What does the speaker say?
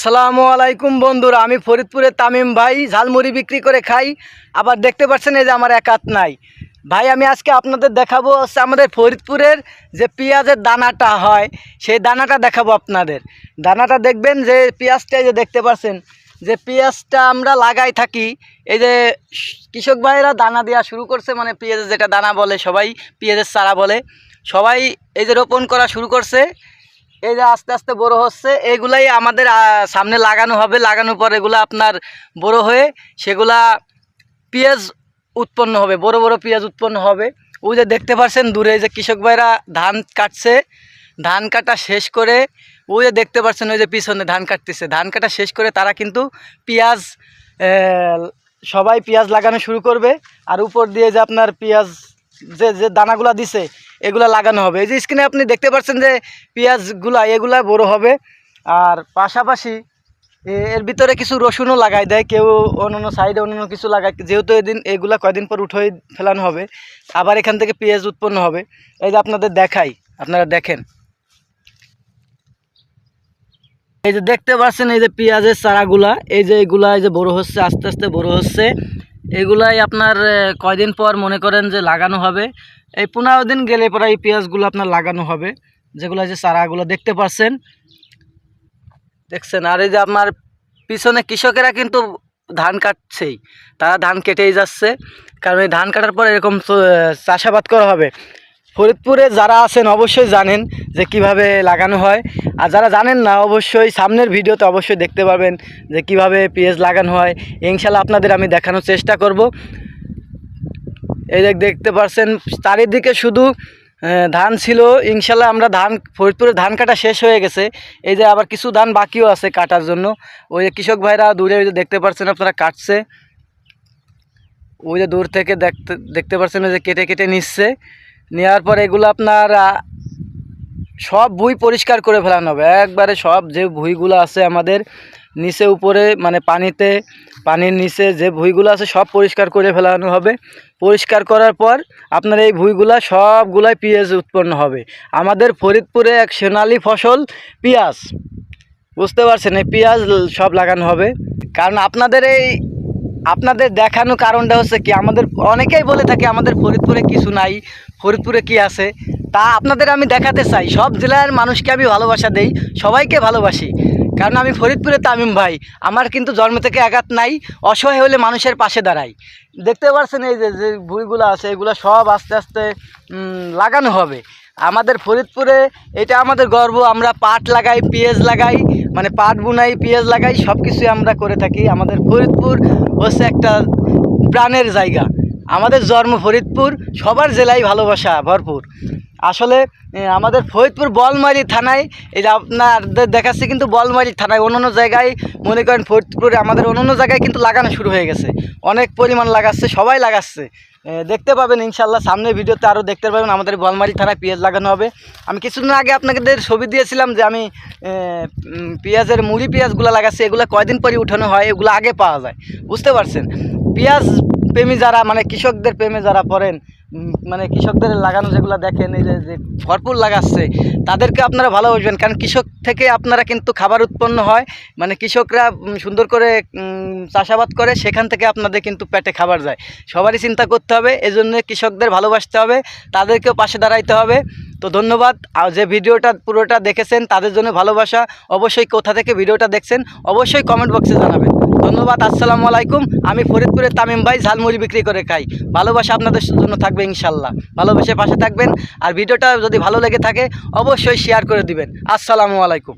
আসসালামু আলাইকুম বন্ধুরা, আমি ফরিদপুরের তামিম ভাই, ঝালমুড়ি বিক্রি করে খাই। আবার দেখতে পাচ্ছেন এই যে আমার একাত নাই। ভাই, আমি আজকে আপনাদের দেখাবো হচ্ছে আমাদের ফরিদপুরের যে পেঁয়াজের দানাটা হয়, সেই দানাটা দেখাবো আপনাদের। দানাটা দেখবেন যে পেঁয়াজটা যে দেখতে পাচ্ছেন, যে পেঁয়াজটা আমরা লাগাই থাকি, এই যে কৃষক ভাইয়েরা দানা দেওয়া শুরু করছে মানে পেঁয়াজের যেটা দানা বলে সবাই, পেঁয়াজের চারা বলে। সবাই এই যে রোপণ করা শুরু করছে এই যে আস্তে আস্তে বড় হচ্ছে, এগুলাই আমাদের সামনে লাগানো হবে। লাগানোর পর এগুলো আপনার বড় হয়ে সেগুলা পেঁয়াজ উৎপন্ন হবে, বড় বড় পেঁয়াজ উৎপন্ন হবে। ওই যে দেখতে পাচ্ছেন দূরে যে কৃষক ভাইরা ধান কাটছে, ধান কাটা শেষ করে ওই যে দেখতে পাচ্ছেন ওই যে পিছনে ধান কাটতেছে। ধান কাটা শেষ করে তারা কিন্তু পেঁয়াজ সবাই পেঁয়াজ লাগানো শুরু করবে। আর উপর দিয়ে যে আপনার পেঁয়াজ যে যে দানাগুলা দিছে, এগুলা লাগানো হবে। এই যে স্ক্রিনে আপনি দেখতে পাচ্ছেন যে পেঁয়াজগুলা, এগুলা বড় হবে। আর পাশাপাশি এর ভিতরে কিছু রসুনও লাগাই দেয়। কেউ অন্য সাইডে অন্য কিছু লাগায়। যেহেতু এদিন এগুলা কয়দিন পর উঠে ফেলানো হবে, আবার এখান থেকে পেঁয়াজ উৎপন্ন হবে। এই যে আপনাদের দেখাই, আপনারা দেখেন। এই যে দেখতে পাচ্ছেন এই যে পেঁয়াজের চারাগুলা, এই যে এগুলা এই যে বড় হচ্ছে, আস্তে আস্তে বড় হচ্ছে। এগুলাই আপনার কয়দিন পর মনে করেন যে লাগানো হবে। এই পনেরো দিন গেলে পরে এই পেঁয়াজগুলো আপনার লাগানো হবে। যেগুলো যে চারাগুলো দেখতে পাচ্ছেন। দেখছেন, আর এই যে আপনার পিছনে কৃষকেরা কিন্তু ধান কাটছেই। তারা ধান কেটেই যাচ্ছে। কারণ এই ধান কাটার পর এরকম চাষাবাদ করা হবে। ফরিদপুরে যারা আছেন অবশ্যই জানেন যে কীভাবে লাগানো হয়। আর যারা জানেন না, অবশ্যই সামনের ভিডিওতে অবশ্যই দেখতে পাবেন যে কীভাবে পেঁয়াজ লাগানো হয়। ইনশাল্লাহ আপনাদের আমি দেখানোর চেষ্টা করব। এই দেখতে পারছেন, চারিদিকে শুধু ধান ছিল। ইনশাল্লাহ আমরা ধান, ফরিদপুরে ধান কাটা শেষ হয়ে গেছে। এই যে আবার কিছু ধান বাকিও আছে কাটার জন্য। ওই যে কৃষক ভাইরা দূরে ওই দেখতে পাচ্ছেন আপনারা কাটছে। ওই যে দূর থেকে দেখতে দেখতে পারছেন যে কেটে কেটে নিচ্ছে। নেওয়ার পর এগুলো আপনার সব ভুঁই পরিষ্কার করে ফেলানো হবে। একবারে সব যে ভুঁইগুলো আছে আমাদের নিচে উপরে মানে পানিতে, পানির নিচে যে ভুঁইগুলো আছে সব পরিষ্কার করে ফেলানো হবে। পরিষ্কার করার পর আপনার এই ভুঁইগুলা সবগুলাই পেঁয়াজ উৎপন্ন হবে। আমাদের ফরিদপুরে এক সোনালি ফসল, পেঁয়াজ। বুঝতে পারছেন, এই পেঁয়াজ সব লাগানো হবে। কারণ আপনাদের এই, আপনাদের দেখানো কারণটা হচ্ছে কি, আমাদের, অনেকেই বলে থাকে আমাদের ফরিদপুরে কিছু নাই। ফরিদপুরে কি আছে, তা আপনাদের আমি দেখাতে চাই। সব জেলার মানুষকে আমি ভালোবাসা দেই, সবাইকে ভালোবাসি। কারণ আমি ফরিদপুরে তামিম ভাই, আমার কিন্তু জন্ম থেকে আঘাত নাই, অসহায় হলে মানুষের পাশে দাঁড়াই। দেখতে পাচ্ছেন এই যে যে ভুঁইগুলো আছে, এগুলো সব আস্তে আস্তে লাগানো হবে। আমাদের ফরিদপুরে এটা আমাদের গর্ব, আমরা পাট লাগাই, পেঁয়াজ লাগাই মানে পাট বুনাই, পেঁয়াজ লাগাই সব কিছুই আমরা করে থাকি। আমাদের ফরিদপুর হচ্ছে একটা প্রাণের জায়গা। আমাদের জন্ম ফরিদপুর, সবার জেলায় ভালোবাসা ভরপুর। আসলে আমাদের ফরিদপুর বলমারি থানায়, এই আপনাদের দেখাচ্ছে কিন্তু বলমারি থানায় অন্য জায়গায়, মনে করেন ফরিদপুরে আমাদের অন্য জায়গায় কিন্তু লাগানো শুরু হয়ে গেছে। অনেক পরিমাণ লাগাচ্ছে, সবাই লাগাচ্ছে। দেখতে পাবেন ইনশাল্লাহ সামনের ভিডিওতে আরও দেখতে পাবেন আমাদের বলমারি থানায় পেঁয়াজ লাগানো হবে। আমি কিছুদিন আগে আপনাদের ছবি দিয়েছিলাম যে আমি পেঁয়াজের মুড়ি পেঁয়াজগুলো লাগাচ্ছি, এগুলো কয়দিন পরে উঠানো হয়, এগুলো আগে পাওয়া যায়। বুঝতে পারছেন? পেঁয়াজ প্রেমী যারা মানে কৃষকদের প্রেমে যারা পড়েন মানে কৃষকদের লাগানো যেগুলো দেখেন, এই যে ভরপুর লাগাচ্ছে, তাদেরকে আপনারা ভালোবাসবেন। কারণ কৃষক থেকে আপনারা কিন্তু খাবার উৎপন্ন হয়। মানে কৃষকরা সুন্দর করে চাষাবাদ করে, সেখান থেকে আপনাদের কিন্তু পেটে খাবার যায়। সবারই চিন্তা করতে হবে, এজন্য কৃষকদের ভালোবাসতে হবে, তাদেরকেও পাশে দাঁড়াইতে হবে। তো ধন্যবাদ। আর যে ভিডিওটা, পুরোটা দেখেছেন, তাদের জন্য ভালোবাসা। অবশ্যই কোথা থেকে ভিডিওটা দেখছেন, অবশ্যই কমেন্ট বক্সে জানাবেন। ধন্যবাদ, আসসালামু আলাইকুম। আমি ফরিদপুরের তামিম ভাই, ঝালমুড়ি বিক্রি করে খাই। ভালোবাসা আপনাদের জন্য থাকবে ইনশাল্লাহ। ভালোবেসে পাশে থাকবেন। আর ভিডিওটা যদি ভালো লেগে থাকে, অবশ্যই শেয়ার করে দিবেন। আসসালামু আলাইকুম।